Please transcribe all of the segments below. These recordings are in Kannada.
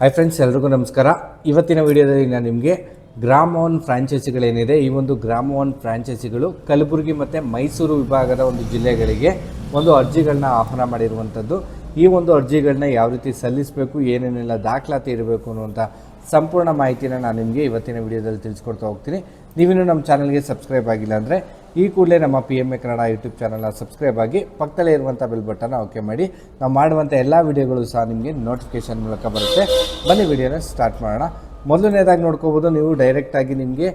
ಹಾಯ್ ಫ್ರೆಂಡ್ಸ್ ಎಲ್ರಿಗೂ ನಮಸ್ಕಾರ. ಇವತ್ತಿನ ವಿಡಿಯೋದಲ್ಲಿ ನಾನು ನಿಮಗೆ ಗ್ರಾಮ ಒನ್ ಫ್ರಾಂಚೈಸಿಗಳೇನಿದೆ, ಈ ಒಂದು ಗ್ರಾಮ ಒನ್ ಫ್ರಾಂಚೈಸಿಗಳು ಕಲಬುರಗಿ ಮತ್ತು ಮೈಸೂರು ವಿಭಾಗದ ಒಂದು ಜಿಲ್ಲೆಗಳಿಗೆ ಒಂದು ಅರ್ಜಿಗಳನ್ನ ಆಹ್ವಾನ ಮಾಡಿರುವಂಥದ್ದು ಈ ಒಂದು ಅರ್ಜಿಗಳನ್ನ ಯಾವ ರೀತಿ ಸಲ್ಲಿಸಬೇಕು, ಏನೇನೆಲ್ಲ ದಾಖಲಾತಿ ಇರಬೇಕು ಅನ್ನುವಂಥ ಸಂಪೂರ್ಣ ಮಾಹಿತಿನ ನಾನು ನಿಮಗೆ ಇವತ್ತಿನ ವಿಡಿಯೋದಲ್ಲಿ ತಿಳಿಸ್ಕೊಡ್ತಾ ಹೋಗ್ತೀನಿ. ನೀವಿನ್ನೂ ನಮ್ಮ ಚಾನಲ್ಗೆ ಸಬ್ಸ್ಕ್ರೈಬ್ ಆಗಿಲ್ಲ ಅಂದರೆ ಈ ಕೂಡಲೇ ನಮ್ಮ P M A Kannada YouTube ಚಾನಲ್ನ ಸಬ್ಸ್ಕ್ರೈಬ್ ಆಗಿ ಪಕ್ಕದಲ್ಲೇ ಇರುವಂಥ ಬೆಲ್ ಬಟನ್ನ ಓಕೆ ಮಾಡಿ. ನಾವು ಮಾಡುವಂಥ ಎಲ್ಲ ವಿಡಿಯೋಗಳು ಸಹ ನಿಮಗೆ ನೋಟಿಫಿಕೇಷನ್ ಮೂಲಕ ಬರುತ್ತೆ. ಬನ್ನಿ ವಿಡಿಯೋನ ಸ್ಟಾರ್ಟ್ ಮಾಡೋಣ. ಮೊದಲನೇದಾಗಿ ನೋಡ್ಕೋಬೋದು, ನೀವು ಡೈರೆಕ್ಟಾಗಿ ನಿಮಗೆ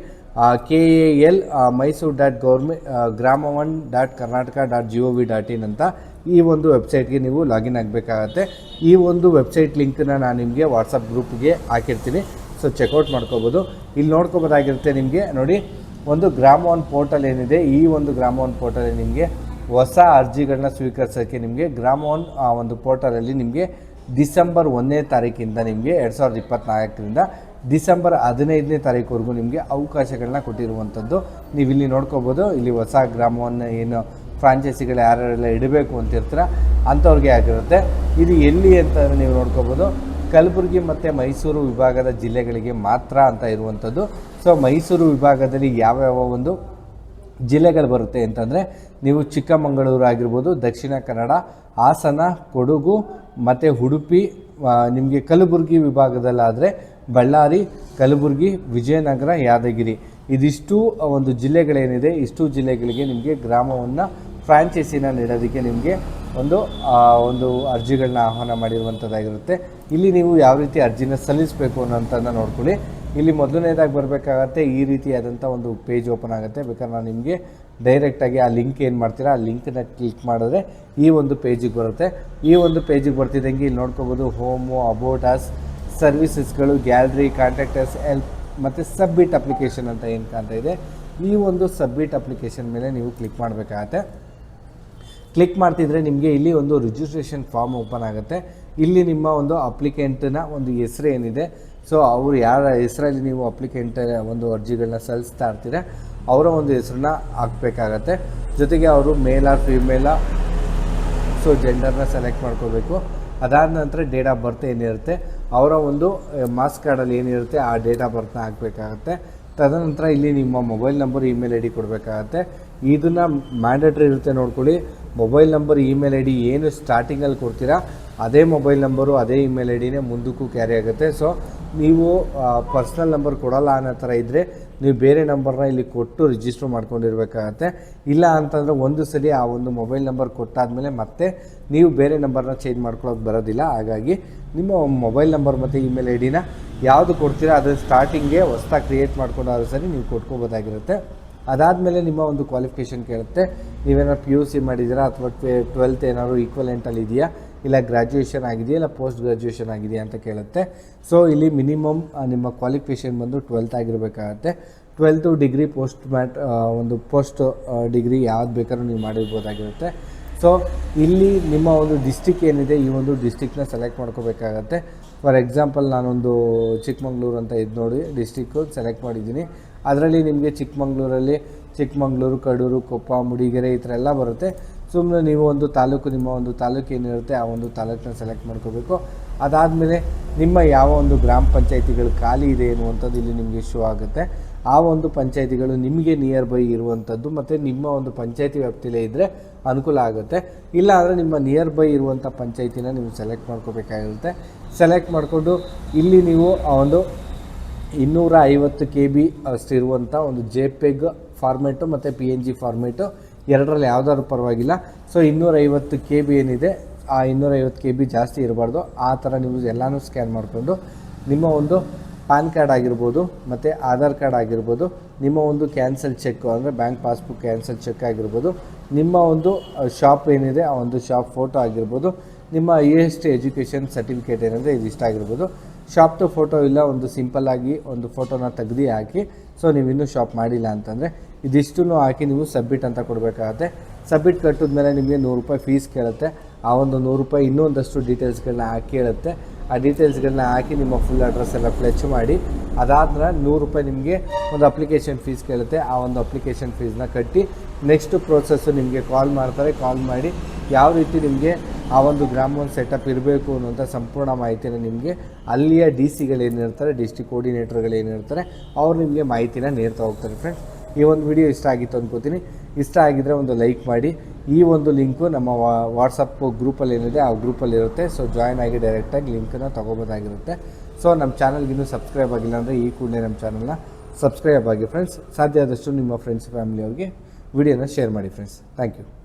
K A L Mysuru dot government Grama one dot Karnataka dot G O V dot in ಅಂತ ಈ ಒಂದು ವೆಬ್ಸೈಟ್ಗೆ ನೀವು ಲಾಗಿನ್ ಆಗಬೇಕಾಗತ್ತೆ. ಈ ಒಂದು ವೆಬ್ಸೈಟ್ ಲಿಂಕನ್ನ ನಾನು ನಿಮಗೆ ವಾಟ್ಸಪ್ ಗ್ರೂಪ್ಗೆ ಹಾಕಿರ್ತೀನಿ. ಸೊ ಚೆಕ್ಔಟ್ ಮಾಡ್ಕೋಬೋದು. ಇಲ್ಲಿ ನೋಡ್ಕೋಬೋದಾಗಿರುತ್ತೆ ನಿಮಗೆ. ನೋಡಿ ಒಂದು ಗ್ರಾಮ ಒನ್ ಪೋರ್ಟಲ್ ಏನಿದೆ, ಈ ಒಂದು ಗ್ರಾಮ ಒನ್ ಪೋರ್ಟಲ್ ನಿಮಗೆ ಹೊಸ ಅರ್ಜಿಗಳನ್ನ ಸ್ವೀಕರಿಸೋಕ್ಕೆ ನಿಮಗೆ ಗ್ರಾಮ ಒನ್ ಆ ಒಂದು ಪೋರ್ಟಲಲ್ಲಿ ನಿಮಗೆ ಡಿಸೆಂಬರ್ ಒಂದನೇ ತಾರೀಕಿಂದ ನಿಮಗೆ ಎರಡು ಸಾವಿರದ ಇಪ್ಪತ್ತ್ನಾಲ್ಕರಿಂದ ಡಿಸೆಂಬರ್ ಹದಿನೈದನೇ ತಾರೀಕುವರೆಗೂ ನಿಮಗೆ ಅವಕಾಶಗಳನ್ನ ಕೊಟ್ಟಿರುವಂಥದ್ದು ನೀವು ಇಲ್ಲಿ ನೋಡ್ಕೋಬೋದು. ಇಲ್ಲಿ ಹೊಸ ಗ್ರಾಮವನ್ನು ಏನು ಫ್ರಾಂಚೈಸಿಗಳು ಯಾರ್ಯಾರೆಲ್ಲ ಇಡಬೇಕು ಅಂತಿರ್ತೀರ ಅಂಥವ್ರಿಗೆ ಆಗಿರುತ್ತೆ. ಇದು ಎಲ್ಲಿ ಅಂತ ನೀವು ನೋಡ್ಕೋಬೋದು. ಕಲಬುರಗಿ ಮತ್ತು ಮೈಸೂರು ವಿಭಾಗದ ಜಿಲ್ಲೆಗಳಿಗೆ ಮಾತ್ರ ಅಂತ ಇರುವಂಥದ್ದು ಸೊ ಮೈಸೂರು ವಿಭಾಗದಲ್ಲಿ ಯಾವ್ಯಾವ ಒಂದು ಜಿಲ್ಲೆಗಳು ಬರುತ್ತೆ ಅಂತಂದರೆ ನೀವು ಚಿಕ್ಕಮಗಳೂರು ಆಗಿರ್ಬೋದು, ದಕ್ಷಿಣ ಕನ್ನಡ, ಹಾಸನ, ಕೊಡಗು ಮತ್ತು ಉಡುಪಿ ನಿಮಗೆ ಕಲಬುರಗಿ ವಿಭಾಗದಲ್ಲಾದರೆ ಬಳ್ಳಾರಿ, ಕಲಬುರಗಿ, ವಿಜಯನಗರ, ಯಾದಗಿರಿ. ಇದಿಷ್ಟು ಒಂದು ಜಿಲ್ಲೆಗಳೇನಿದೆ, ಇಷ್ಟು ಜಿಲ್ಲೆಗಳಿಗೆ ನಿಮಗೆ ಗ್ರಾಮವನ್ನು ಫ್ರಾಂಚೈಸಿನ ನೀಡೋದಕ್ಕೆ ನಿಮಗೆ ಒಂದು ಒಂದು ಅರ್ಜಿಗಳನ್ನ ಆಹ್ವಾನ ಮಾಡಿರುವಂಥದ್ದಾಗಿರುತ್ತೆ ಇಲ್ಲಿ ನೀವು ಯಾವ ರೀತಿ ಅರ್ಜಿನ ಸಲ್ಲಿಸಬೇಕು ಅನ್ನೋಂಥದ್ದನ್ನ ನೋಡ್ಕೊಳ್ಳಿ. ಇಲ್ಲಿ ಮೊದಲನೇದಾಗಿ ಬರಬೇಕಾಗತ್ತೆ ಈ ರೀತಿಯಾದಂಥ ಒಂದು ಪೇಜ್ ಓಪನ್ ಆಗುತ್ತೆ. ಬೇಕಾದ್ರೆ ನಾನು ನಿಮಗೆ ಡೈರೆಕ್ಟಾಗಿ ಆ ಲಿಂಕ್ ಏನು ಮಾಡ್ತೀರಾ, ಆ ಲಿಂಕನ್ನ ಕ್ಲಿಕ್ ಮಾಡಿದ್ರೆ ಈ ಒಂದು ಪೇಜಿಗೆ ಬರುತ್ತೆ. ಈ ಒಂದು ಪೇಜಿಗೆ ಬರ್ತಿದ್ದಂಗೆ ಇಲ್ಲಿ ನೋಡ್ಕೋಬೋದು ಹೋಮು ಅಬೋಟಾಸ್ ಸರ್ವಿಸಸ್ಗಳು, ಗ್ಯಾಲರಿ ಕಾಂಟ್ಯಾಕ್ಟರ್ಸ್ ಎಲ್ಪ್ ಮತ್ತು ಸಬ್ಮಿಟ್ ಅಪ್ಲಿಕೇಶನ್ ಅಂತ ಏನು ಕಾಣ್ತಾ ಇದೆ. ಈ ಒಂದು ಸಬ್ಮಿಟ್ ಅಪ್ಲಿಕೇಶನ್ ಮೇಲೆ ನೀವು ಕ್ಲಿಕ್ ಮಾಡಬೇಕಾಗತ್ತೆ. ಕ್ಲಿಕ್ ಮಾಡ್ತಿದ್ರೆ ನಿಮಗೆ ಇಲ್ಲಿ ಒಂದು ರಿಜಿಸ್ಟ್ರೇಷನ್ ಫಾರ್ಮ್ ಓಪನ್ ಆಗುತ್ತೆ. ಇಲ್ಲಿ ನಿಮ್ಮ ಒಂದು ಅಪ್ಲಿಕೆಂಟ್ನ ಒಂದು ಹೆಸರು ಏನಿದೆ. ಸೊ ಅವರು ಯಾರ ಹೆಸರಲ್ಲಿ ನೀವು ಅಪ್ಲಿಕೆಂಟ್ ಒಂದು ಅರ್ಜಿಗಳನ್ನ ಸಲ್ಲಿಸ್ತಾ ಇರ್ತೀರ, ಅವರ ಒಂದು ಹೆಸರನ್ನ ಹಾಕಬೇಕಾಗತ್ತೆ. ಜೊತೆಗೆ ಅವರು ಮೇಲ ಫಿಮೇಲ ಸೊ ಜೆಂಡರ್ನ ಸೆಲೆಕ್ಟ್ ಮಾಡ್ಕೋಬೇಕು. ಅದಾದ ನಂತರ ಡೇಟ್ ಆಫ್ ಬರ್ತ್ ಏನಿರುತ್ತೆ, ಅವರ ಒಂದು ಮಾಸ್ ಕಾರ್ಡಲ್ಲಿ ಏನಿರುತ್ತೆ, ಆ ಡೇಟ್ ಆಫ್ ಬರ್ತ್ನ ಹಾಕಬೇಕಾಗತ್ತೆ. ತದನಂತರ ಇಲ್ಲಿ ನಿಮ್ಮ mobile number email I D ಕೊಡಬೇಕಾಗತ್ತೆ. ಇದನ್ನು ಮ್ಯಾಂಡೇಟ್ರಿ ಇರುತ್ತೆ ನೋಡ್ಕೊಳ್ಳಿ. Mobile number email I D ಏನು ಸ್ಟಾರ್ಟಿಂಗಲ್ಲಿ ಕೊಡ್ತೀರಾ, ಅದೇ ಮೊಬೈಲ್ ನಂಬರು ಅದೇ ಇಮೇಲ್ ಐ ಡಿನೇ ಮುಂದಕ್ಕೂ ಕ್ಯಾರಿ ಆಗುತ್ತೆ. ಸೊ ನೀವು ಪರ್ಸ್ನಲ್ ನಂಬರ್ ಕೊಡಲ್ಲ ಅನ್ನೋ ಥರ ಇದ್ದರೆ ನೀವು ಬೇರೆ ನಂಬರ್ನ ಇಲ್ಲಿ ಕೊಟ್ಟು ರಿಜಿಸ್ಟರ್ ಮಾಡ್ಕೊಂಡಿರ್ಬೇಕಾಗತ್ತೆ. ಇಲ್ಲ ಅಂತಂದರೆ ಒಂದು ಸಲ ಆ ಒಂದು ಮೊಬೈಲ್ ನಂಬರ್ ಕೊಟ್ಟಾದಮೇಲೆ ಮತ್ತೆ ನೀವು ಬೇರೆ ನಂಬರ್ನ ಚೇಂಜ್ ಮಾಡ್ಕೊಳ್ಳೋಕೆ ಬರೋದಿಲ್ಲ. ಹಾಗಾಗಿ ನಿಮ್ಮ ಮೊಬೈಲ್ ನಂಬರ್ ಮತ್ತು ಇಮೇಲ್ ಐ ಡಿನ ಯಾವುದು ಕೊಡ್ತೀರಾ ಅದನ್ನು ಸ್ಟಾರ್ಟಿಂಗ್ಗೆ ಹೊಸ್ದಾಗಿ ಕ್ರಿಯೇಟ್ ಮಾಡ್ಕೊಂಡಾದ್ರೂ ಸರಿ ನೀವು ಕೊಟ್ಕೋಬೋದಾಗಿರುತ್ತೆ. ಅದಾದಮೇಲೆ ನಿಮ್ಮ ಒಂದು ಕ್ವಾಲಿಫಿಕೇಷನ್ ಕೇಳುತ್ತೆ. ನೀವೇನಾದ್ರು ಪಿ ಯು ಸಿ ಮಾಡಿದ್ದೀರಾ ಅಥವಾ ಟ್ವೆಲ್ತ್ ಏನಾದ್ರು ಈಕ್ವಲೆಂಟಲ್ಲಿ ಇದೆಯಾ? ಇಲ್ಲ ಗ್ರ್ಯಾಜುಯೇಷನ್ ಆಗಿದೆಯಾ? ಇಲ್ಲ ಪೋಸ್ಟ್ ಗ್ರ್ಯಾಜುಯೇಷನ್ ಆಗಿದೆಯಾ ಅಂತ ಕೇಳುತ್ತೆ. ಸೊ ಇಲ್ಲಿ ಮಿನಿಮಮ್ ನಿಮ್ಮ ಕ್ವಾಲಿಫಿಕೇಷನ್ ಬಂದು ಟ್ವೆಲ್ತ್ ಆಗಿರಬೇಕಾಗತ್ತೆ. ಟ್ವೆಲ್ತು ಡಿಗ್ರಿ ಪೋಸ್ಟ್ ಮ್ಯಾಟ್ ಒಂದು ಪೋಸ್ಟ್ ಡಿಗ್ರಿ ಯಾವ್ದು ಬೇಕಾದ್ರೂ ನೀವು ಮಾಡಿರ್ಬೋದಾಗಿರುತ್ತೆ. ಸೊ ಇಲ್ಲಿ ನಿಮ್ಮ ಒಂದು ಡಿಸ್ಟಿಕ್ ಏನಿದೆ, ಈ ಒಂದು ಡಿಸ್ಟಿಕ್ನ ಸೆಲೆಕ್ಟ್ ಮಾಡ್ಕೋಬೇಕಾಗತ್ತೆ. ಫಾರ್ ಎಕ್ಸಾಂಪಲ್ ನಾನೊಂದು ಚಿಕ್ಕಮಂಗ್ಳೂರು ಅಂತ ಇದು ನೋಡಿ ಡಿಸ್ಟಿಕ್ಕು ಸೆಲೆಕ್ಟ್ ಮಾಡಿದ್ದೀನಿ. ಅದರಲ್ಲಿ ನಿಮಗೆ ಚಿಕ್ಕಮಂಗ್ಳೂರಲ್ಲಿ ಚಿಕ್ಕಮಂಗ್ಳೂರು, ಕಡೂರು, ಕೊಪ್ಪ, ಮುಡಿಗೆರೆ ಈ ಥರ ಎಲ್ಲ ಬರುತ್ತೆ. ಸುಮ್ಮನೆ ನೀವು ಒಂದು ತಾಲೂಕು, ನಿಮ್ಮ ಒಂದು ತಾಲೂಕು ಏನಿರುತ್ತೆ, ಆ ಒಂದು ತಾಲೂಕನ್ನ ಸೆಲೆಕ್ಟ್ ಮಾಡ್ಕೋಬೇಕು. ಅದಾದಮೇಲೆ ನಿಮ್ಮ ಯಾವ ಒಂದು ಗ್ರಾಮ ಪಂಚಾಯಿತಿಗಳು ಖಾಲಿ ಇದೆ ಎನ್ನುವಂಥದ್ದು ಇಲ್ಲಿ ನಿಮಗೆ ಶೋ ಆಗುತ್ತೆ. ಆ ಒಂದು ಪಂಚಾಯಿತಿಗಳು ನಿಮಗೆ ನಿಯರ್ ಬೈ ಇರುವಂಥದ್ದು ಮತ್ತು ನಿಮ್ಮ ಒಂದು ಪಂಚಾಯಿತಿ ವ್ಯಾಪ್ತಿಲೇ ಇದ್ದರೆ ಅನುಕೂಲ ಆಗುತ್ತೆ. ಇಲ್ಲ ಅಂದರೆ ನಿಮ್ಮ ನಿಯರ್ ಬೈ ಇರುವಂಥ ಪಂಚಾಯಿತಿನ ನೀವು ಸೆಲೆಕ್ಟ್ ಮಾಡ್ಕೋಬೇಕಾಗಿರುತ್ತೆ. ಸೆಲೆಕ್ಟ್ ಮಾಡಿಕೊಂಡು ಇಲ್ಲಿ ನೀವು ಆ ಒಂದು ಇನ್ನೂರ ಐವತ್ತು ಕೆ ಬಿ ಅಷ್ಟಿರುವಂಥ ಒಂದು ಜೆ ಪೆಗ್ ಫಾರ್ಮೇಟು ಮತ್ತು ಪಿ ಎನ್ ಜಿ ಫಾರ್ಮೇಟು ಎರಡರಲ್ಲಿ ಯಾವುದಾದ್ರು ಪರವಾಗಿಲ್ಲ. ಸೊ ಇನ್ನೂರೈವತ್ತು ಕೆ ಬಿ ಏನಿದೆ, ಆ ಇನ್ನೂರೈವತ್ತು ಕೆ ಬಿ ಜಾಸ್ತಿ ಇರಬಾರ್ದು. ಆ ಥರ ನೀವು ಎಲ್ಲನೂ ಸ್ಕ್ಯಾನ್ ಮಾಡಿಕೊಂಡು, ನಿಮ್ಮ ಒಂದು ಪ್ಯಾನ್ ಕಾರ್ಡ್ ಆಗಿರ್ಬೋದು, ಮತ್ತು ಆಧಾರ್ ಕಾರ್ಡ್ ಆಗಿರ್ಬೋದು, ನಿಮ್ಮ ಒಂದು ಕ್ಯಾನ್ಸಲ್ ಚೆಕ್ ಅಂದರೆ ಬ್ಯಾಂಕ್ ಪಾಸ್ಬುಕ್ ಕ್ಯಾನ್ಸಲ್ ಚೆಕ್ ಆಗಿರ್ಬೋದು, ನಿಮ್ಮ ಒಂದು ಶಾಪ್ ಏನಿದೆ, ಆ ಒಂದು ಶಾಪ್ ಫೋಟೋ ಆಗಿರ್ಬೋದು, ನಿಮ್ಮ I S T education certificate ಏನೆಂದರೆ ಇದು ಇಷ್ಟ ಆಗಿರ್ಬೋದು. ಶಾಪ್ದು ಫೋಟೋ ಇಲ್ಲ, ಒಂದು ಸಿಂಪಲ್ ಆಗಿ ಒಂದು ಫೋಟೋನ ತೆಗ್ದು ಹಾಕಿ ಸೊ ನೀವು ಇನ್ನೂ ಶಾಪ್ ಮಾಡಿಲ್ಲ ಅಂತಂದರೆ ಇದಿಷ್ಟು ಹಾಕಿ ನೀವು ಸಬ್ಮಿಟ್ ಅಂತ ಕೊಡಬೇಕಾಗತ್ತೆ. ಸಬ್ಮಿಟ್ ಕಟ್ಟಿದ ಮೇಲೆ ನಿಮಗೆ ನೂರು ರೂಪಾಯಿ ಫೀಸ್ ಕೇಳುತ್ತೆ. ಆ ಒಂದು ನೂರು ರೂಪಾಯಿ ಇನ್ನೊಂದಷ್ಟು ಡೀಟೇಲ್ಸ್ಗಳನ್ನ ಹಾಕಿ ಹೇಳುತ್ತೆ ಆ ಡೀಟೇಲ್ಸ್ಗಳನ್ನ ಹಾಕಿ ನಿಮ್ಮ ಫುಲ್ ಅಡ್ರೆಸ್ ಎಲ್ಲ ಫ್ಲೆಚ್ ಮಾಡಿ ಅದಾದ್ರೆ ನೂರು ರೂಪಾಯಿ ನಿಮಗೆ ಒಂದು ಅಪ್ಲಿಕೇಶನ್ ಫೀಸ್ ಕೇಳುತ್ತೆ. ಆ ಒಂದು ಅಪ್ಲಿಕೇಶನ್ ಫೀಸ್ನ ಕಟ್ಟಿ ನೆಕ್ಸ್ಟ್ ಪ್ರೋಸೆಸ್ಸು ನಿಮಗೆ ಕಾಲ್ ಮಾಡ್ತಾರೆ. ಕಾಲ್ ಮಾಡಿ ಯಾವ ರೀತಿ ನಿಮಗೆ ಆ ಒಂದು ಗ್ರಾಮ ಸೆಟಪ್ ಇರಬೇಕು ಅನ್ನುವಂಥ ಸಂಪೂರ್ಣ ಮಾಹಿತಿನ ನಿಮಗೆ ಅಲ್ಲಿಯ ಡಿ ಸಿಗಳೇನಿರ್ತಾರೆ ಡಿಸ್ಟಿಕ್ ಕೋರ್ಡಿನೇಟರ್ಗಳೇನಿರ್ತಾರೆ ಅವ್ರು ನಿಮಗೆ ಮಾಹಿತಿನ ನೀಡ್ತಾ ಹೋಗ್ತಾರೆ ಫ್ರೆಂಡ್ಸ್ ಈ ಒಂದು ವಿಡಿಯೋ ಇಷ್ಟ ಆಗಿತ್ತು ಅಂದ್ಕೋತೀನಿ ಇಷ್ಟ ಆಗಿದ್ದರೆ ಒಂದು ಲೈಕ್ ಮಾಡಿ. ಈ ಒಂದು ಲಿಂಕು ನಮ್ಮ ವಾಟ್ಸಪ್ ಗ್ರೂಪಲ್ಲಿ ಏನಿದೆ, ಆ ಗ್ರೂಪಲ್ಲಿರುತ್ತೆ ಸೊ ಜಾಯ್ನ್ ಆಗಿ ಡೈರೆಕ್ಟಾಗಿ ಲಿಂಕನ್ನು ತೊಗೋಬೋದಾಗಿರುತ್ತೆ. ಸೊ ನಮ್ಮ ಚಾನಲ್ಗೆ ಇನ್ನೂ ಸಬ್ಸ್ಕ್ರೈಬ್ ಆಗಿಲ್ಲ ಅಂದರೆ ಈ ಕೂಡಲೇ ನಮ್ಮ ಚಾನಲ್ನ ಸಬ್ಸ್ಕ್ರೈಬ್ ಆಗಿ ಫ್ರೆಂಡ್ಸ್ ಸಾಧ್ಯ ಆದಷ್ಟು ನಿಮ್ಮ ಫ್ರೆಂಡ್ಸ್ ಫ್ಯಾಮಿಲಿಯವ್ರಿಗೆ ವಿಡಿಯೋನ ಶೇರ್ ಮಾಡಿ ಫ್ರೆಂಡ್ಸ್ ಥ್ಯಾಂಕ್ ಯು